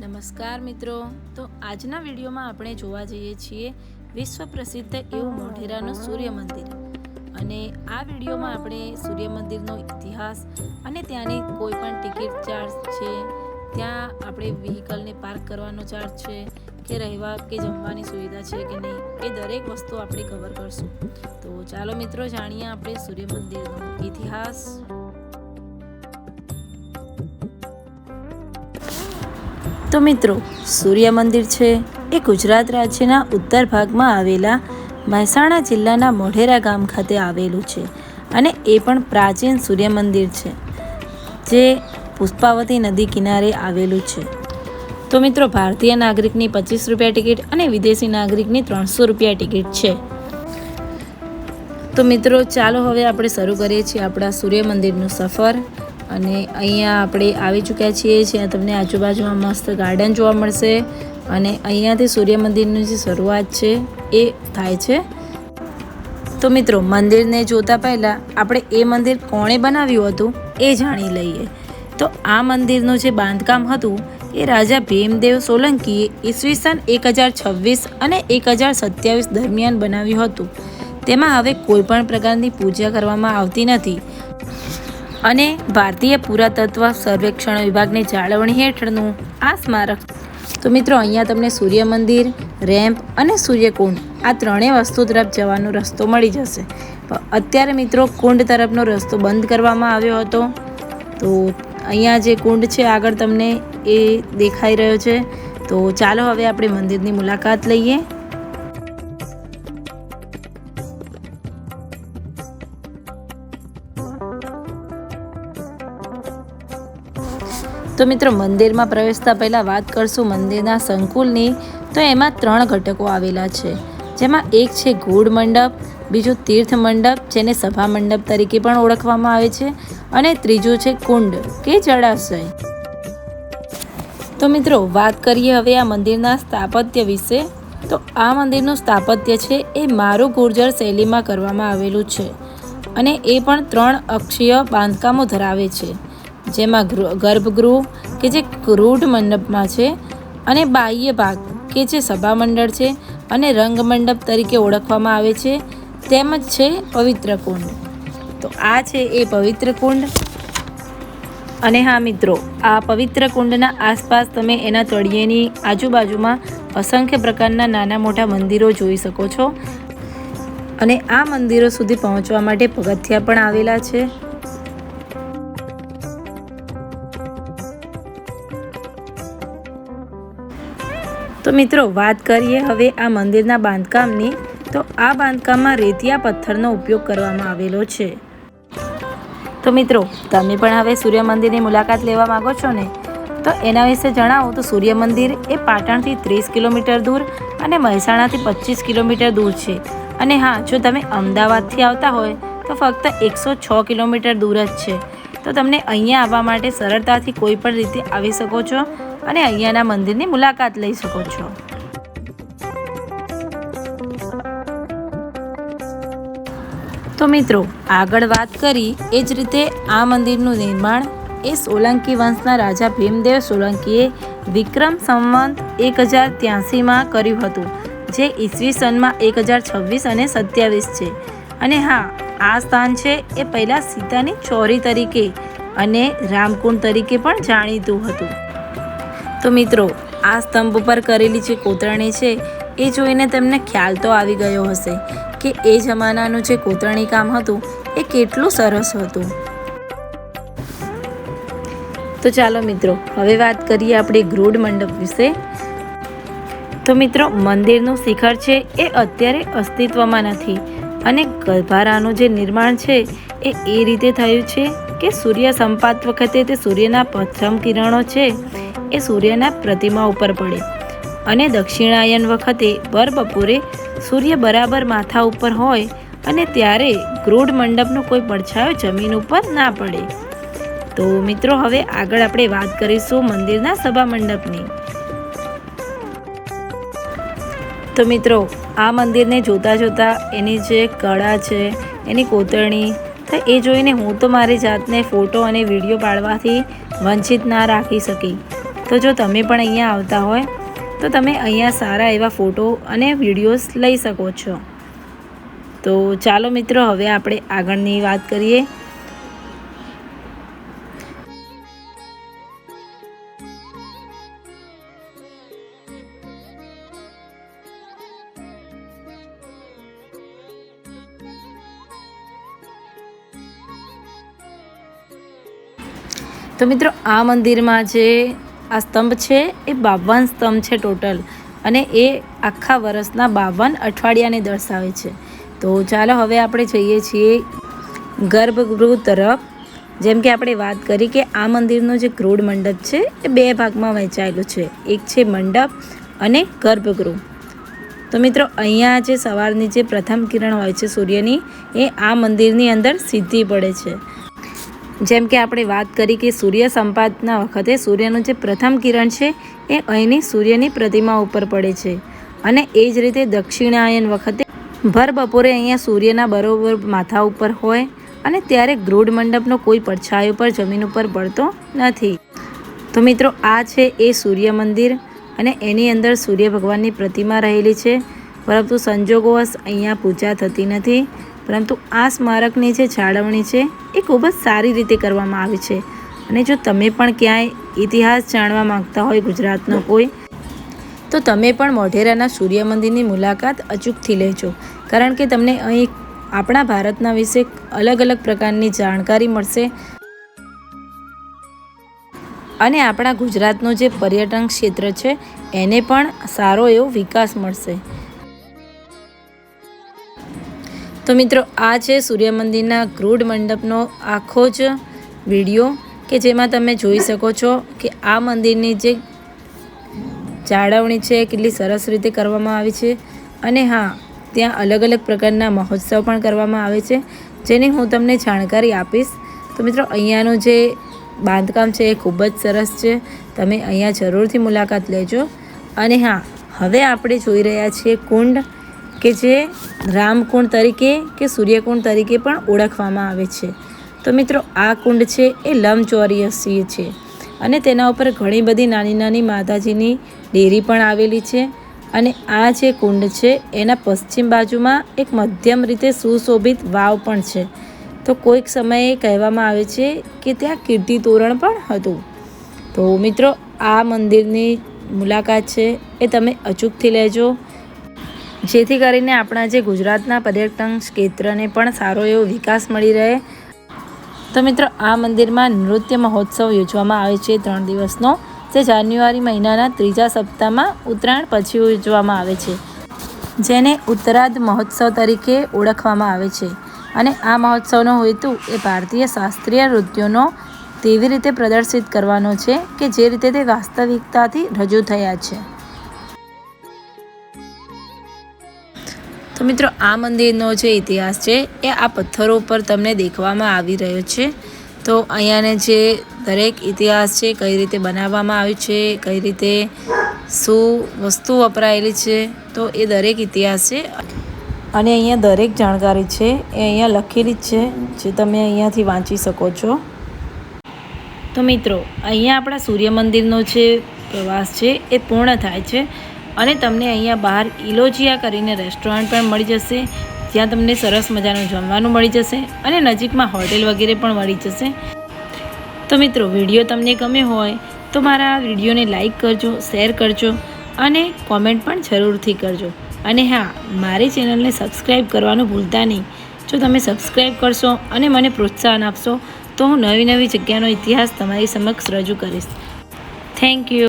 નમસ્કાર મિત્રો. તો આજના વિડીયોમાં આપણે જોવા જઈએ છીએ વિશ્વ પ્રસિદ્ધ એવું મોઢેરાનું સૂર્ય મંદિર અને આ વિડીયોમાં આપણે સૂર્ય મંદિરનો ઇતિહાસ અને ત્યાંની કોઈ પણ ટિકિટ ચાર્જ છે, ત્યાં આપણે વ્હીકલને પાર્ક કરવાનો ચાર્જ છે, કે રહેવા કે જમવાની સુવિધા છે કે નહીં, એ દરેક વસ્તુ આપણે કવર કરશું. તો ચાલો મિત્રો, જાણીએ આપણે સૂર્ય મંદિરનો ઇતિહાસ. તો મિત્રો, સૂર્ય મંદિર છે. એ ગુજરાત રાજ્યના ઉત્તર ભાગમાં આવેલા મહેસાણા જિલ્લાના મોઢેરા ગામ ખાતે આવેલું છે અને એ પણ પ્રાચીન સૂર્ય મંદિર છે, જે પુષ્પાવતી નદી કિનારે આવેલું છે. તો મિત્રો, ભારતીય નાગરિકની પચીસ રૂપિયા ટિકિટ અને વિદેશી નાગરિકની ત્રણસો રૂપિયા ટિકિટ છે. તો મિત્રો, ચાલો હવે આપણે શરૂ કરીએ છીએ આપણા સૂર્ય મંદિરનું સફર. અને અહીંયા આપણે આવી ચૂક્યા છીએ, જ્યાં તમને આજુબાજુમાં મસ્ત ગાર્ડન જોવા મળશે. અને અહીંયાથી સૂર્ય મંદિરની જે શરૂઆત છે, એ થાય છે. તો મિત્રો, મંદિરને જોતા પહેલાં આપણે એ મંદિર કોણે બનાવ્યું હતું, એ જાણી લઈએ. તો આ મંદિરનું જે બાંધકામ હતું, એ રાજા ભીમદેવ સોલંકીએ ઈસવીસન એક હજાર છવ્વીસ અને એક હજાર સત્યાવીસ દરમિયાન બનાવ્યું હતું. તેમાં હવે કોઈ પણ પ્રકારની પૂજા કરવામાં આવતી નથી. અને ભારતીય પુરાતત્વ સર્વેક્ષણ વિભાગની જાળવણી હેઠળનું આ સ્મારક. તો મિત્રો, અહીંયા તમને સૂર્ય મંદિર રેમ્પ અને સૂર્યકુંડ આ ત્રણેય વસ્તુ તરફ જવાનો રસ્તો મળી જશે. અત્યારે મિત્રો, કુંડ તરફનો રસ્તો બંધ કરવામાં આવ્યો હતો. તો અહીંયા જે કુંડ છે, આગળ તમને એ દેખાઈ રહ્યો છે. તો ચાલો હવે આપણે મંદિરની મુલાકાત લઈએ. તો મિત્રો, મંદિરમાં પ્રવેશતા પહેલાં વાત કરશું મંદિરના સંકુલની. તો એમાં ત્રણ ઘટકો આવેલા છે. જેમાં એક છે ગૂઢ મંડપ, બીજું તીર્થ મંડપ, જેને સભા મંડપ તરીકે પણ ઓળખવામાં આવે છે, અને ત્રીજું છે કુંડ કે જળાશય. તો મિત્રો, વાત કરીએ હવે આ મંદિરના સ્થાપત્ય વિશે. તો આ મંદિરનું સ્થાપત્ય છે એ મારું ગુર્જર શૈલીમાં કરવામાં આવેલું છે. અને એ પણ ત્રણ અક્ષીય બાંધકામો ધરાવે છે. જેમાં ગૃહ ગર્ભગૃહ કે જે ક્રૂઢ મંડપમાં છે અને બાહ્ય ભાગ કે જે સભા મંડળ છે અને રંગમંડપ તરીકે ઓળખવામાં આવે છે, તેમજ છે પવિત્ર કુંડ. તો આ છે એ પવિત્ર કુંડ. અને હા મિત્રો, આ પવિત્ર કુંડના આસપાસ તમે એના તળિયેની આજુબાજુમાં અસંખ્ય પ્રકારના નાના મોટા મંદિરો જોઈ શકો છો. અને આ મંદિરો સુધી પહોંચવા માટે પગથિયા પણ આવેલા છે. તો મિત્રો, વાત કરીએ હવે આ મંદિરના બાંધકામની. તો આ બાંધકામમાં રેતિયા પથ્થરનો ઉપયોગ કરવામાં આવેલો છે. તો મિત્રો, તમે પણ હવે સૂર્ય મંદિરની મુલાકાત લેવા માંગો છો ને? તો એના વિશે જણાવો. તો સૂર્ય મંદિર એ પાટણથી ત્રીસ કિલોમીટર દૂર અને મહેસાણાથી પચીસ કિલોમીટર દૂર છે. અને હા, જો તમે અમદાવાદથી આવતા હોય, તો ફક્ત એકસો છ કિલોમીટર દૂર જ છે. તો તમને અહીંયા આવવા માટે સરળતાથી કોઈ પણ રીતે આવી શકો છો અને અહીંયાના મંદિરની મુલાકાત લઈ શકો છો. તો મિત્રો, આગળ વાત કરી, એ જ રીતે આ મંદિરનું નિર્માણ એ સોલંકી વંશના રાજા ભીમદેવ સોલંકીએ વિક્રમ સંવંત એક હજાર ત્યાસીમાં કર્યું હતું, જે ઈસવીસનમાં એક હજાર છવ્વીસ અને સત્યાવીસ છે. અને હા આ સ્થાન છે એ પહેલાં સીતાની ચોરી તરીકે અને રામકુંડ તરીકે પણ જાણીતું હતું. તો મિત્રો, આ સ્તંભ પર કરેલી જે કોતરણી છે, એ જોઈને તમને ખ્યાલ તો આવી ગયો હશે કે એ જમાનાનું જે કોતરણી કામ હતું, એ કેટલું સરસ હતું. તો ચાલો મિત્રો, હવે વાત કરીએ આપણે ગૃઢ મંડપ વિશે. તો મિત્રો, મંદિરનું શિખર છે એ અત્યારે અસ્તિત્વમાં નથી. અને ગર્ભારાનું જે નિર્માણ છે એ એ રીતે થયું છે કે સૂર્ય સંપાત વખતે તે સૂર્યના પ્રથમ કિરણો છે એ સૂર્યના પ્રતિમા ઉપર પડે અને દક્ષિણાયન વખતે બર બપોરે સૂર્ય બરાબર માથા ઉપર હોય અને ત્યારે ગૃઢ મંડપનો કોઈ પડછાયો જમીન ઉપર ના પડે. તો મિત્રો, હવે આગળ આપણે વાત કરીશું મંદિરના સભા મંડપની. તો મિત્રો, આ મંદિરને જોતાં જોતાં એની જે કળા છે, એની કોતરણી, તો એ જોઈને હું તો મારી જાતને ફોટો અને વીડિયો પાડવાથી વંચિત ના રાખી શકી. તો જો તમે પણ અહીંયા આવતા હોય, તો તમે અહીંયા સારા એવા ફોટો અને વિડીયોઝ લઈ શકો છો. તો ચાલો મિત્રો, હવે આપણે આગળની વાત કરીએ. તો મિત્રો, આ મંદિરમાં જે આ સ્તંભ છે, એ બાવન સ્તંભ છે ટોટલ. અને એ આખા વર્ષના બાવન અઠવાડિયાને દર્શાવે છે. તો ચાલો હવે આપણે જઈએ છીએ ગર્ભગૃહ તરફ. જેમ કે આપણે વાત કરી કે આ મંદિરનો જે ક્રૂડ મંડપ છે, એ બે ભાગમાં વહેંચાયેલું છે. એક છે મંડપ અને ગર્ભગૃહ. તો મિત્રો, અહીંયા જે સવારની જે પ્રથમ કિરણ હોય છે સૂર્યની, એ આ મંદિરની અંદર સીધી પડે છે. જેમ કે આપણે વાત કરી કે સૂર્ય સંપાદના વખતે સૂર્યનું જે પ્રથમ કિરણ છે, એ અહીંની સૂર્યની પ્રતિમા ઉપર પડે છે. અને એ જ રીતે દક્ષિણાયન વખતે ભર બપોરે અહીંયા સૂર્યના બરોબર માથા ઉપર હોય અને ત્યારે ગૃઢ મંડપનો કોઈ પડછાયો પર જમીન ઉપર પડતો નથી. તો મિત્રો, આ છે એ સૂર્ય મંદિર અને એની અંદર સૂર્ય ભગવાનની પ્રતિમા રહેલી છે. પરંતુ સંજોગોવશ અહીંયા પૂજા થતી નથી. પરંતુ આ સ્મારકની જે જાળવણી છે, એ ખૂબ જ સારી રીતે કરવામાં આવી છે. અને જો તમે પણ ક્યાંય ઇતિહાસ જાણવા માંગતા હોય ગુજરાતનો કોઈ, તો તમે પણ મોઢેરાના સૂર્ય મંદિરની મુલાકાત અચૂકથી લેજો. કારણ કે તમને અહીં આપણા ભારતના વિશે અલગ અલગ પ્રકારની જાણકારી મળશે. અને આપણા ગુજરાતનું જે પર્યટન ક્ષેત્ર છે, એને પણ સારો એવો વિકાસ મળશે. તો મિત્રો, આ છે સૂર્ય મંદિરના ક્રૂડ મંડપનો આખો જ વીડિયો કે જેમાં તમે જોઈ શકો છો કે આ મંદિરની જે જાળવણી છે, કેટલી સરસ રીતે કરવામાં આવી છે અને હા, ત્યાં અલગ અલગ પ્રકારના મહોત્સવ પણ કરવામાં આવે છે, જેની હું તમને જાણકારી આપીશ. તો મિત્રો, અહીંયાનું જે બાંધકામ છે એ ખૂબ જ સરસ છે. તમે અહીંયા જરૂરથી મુલાકાત લેજો. અને હા, હવે આપણે જોઈ રહ્યા છીએ કુંડ કે જે રામકુંડ તરીકે કે સૂર્યકુંડ તરીકે પણ ઓળખવામાં આવે છે. તો મિત્રો, આ કુંડ છે એ લંબચોરસીય છે અને તેના ઉપર ઘણી બધી નાની નાની માતાજીની ડેરી પણ આવેલી છે અને આ જે કુંડ છે એના પશ્ચિમ બાજુમાં એક મધ્યમ રીતે સુશોભિત વાવ પણ છે. તો કોઈક સમયે કહેવામાં આવે છે કે ત્યાં કીર્તિ તોરણ પણ હતું. તો મિત્રો, આ મંદિરની મુલાકાત છે એ તમે અચૂકથી લેજો. જેથી કરીને આપણા જે ગુજરાતના પર્યટન ક્ષેત્રને પણ સારો એવો વિકાસ મળી રહે. તો મિત્રો, આ મંદિરમાં નૃત્ય મહોત્સવ યોજવામાં આવે છે ત્રણ દિવસનો, જે જાન્યુઆરી મહિનાના ત્રીજા સપ્તાહમાં ઉત્તરાયણ પછી યોજવામાં આવે છે. જેને ઉત્તરાધ મહોત્સવ તરીકે ઓળખવામાં આવે છે. અને આ મહોત્સવનો હેતુ એ ભારતીય શાસ્ત્રીય નૃત્યોનો તેવી રીતે પ્રદર્શિત કરવાનો છે કે જે રીતે તે વાસ્તવિકતાથી રજૂ થયા છે. તો મિત્રો, આ મંદિરનો જે ઇતિહાસ છે, એ આ પથ્થરો પર તમને દેખવામાં આવી રહ્યો છે. તો અહીંયાને જે દરેક ઇતિહાસ છે, કઈ રીતે બનાવવામાં આવ્યું છે, કઈ રીતે શું વસ્તુ વપરાયેલી છે, તો એ દરેક ઇતિહાસ છે. અને અહીંયા દરેક જાણકારી છે, એ અહીંયા લખેલી જ છે, જે તમે અહીંયાથી વાંચી શકો છો. તો મિત્રો, અહીંયા આપણા સૂર્ય મંદિરનો જે પ્રવાસ છે, એ પૂર્ણ થાય છે. અને તમને અહીંયા બહાર ઇલોજિયા કરીને રેસ્ટોરન્ટ પણ મળી જશે. જ્યાં તમને સરસ મજાનું જમવાનું મળી જશે અને નજીકમાં હોટેલ વગેરે પણ મળી જશે. તો મિત્રો, વીડિયો તમને ગમે હોય તો મારા વિડીયોને લાઇક કરજો, શેર કરજો અને કોમેન્ટ પણ જરૂરથી કરજો. અને હા, મારી ચેનલને સબસ્ક્રાઈબ કરવાનું ભૂલતા નહીં. જો તમે સબસ્ક્રાઈબ કરશો અને મને પ્રોત્સાહન આપશો, તો હું નવી નવી જગ્યાનો ઇતિહાસ તમારી સમક્ષ રજૂ કરીશ. Thank you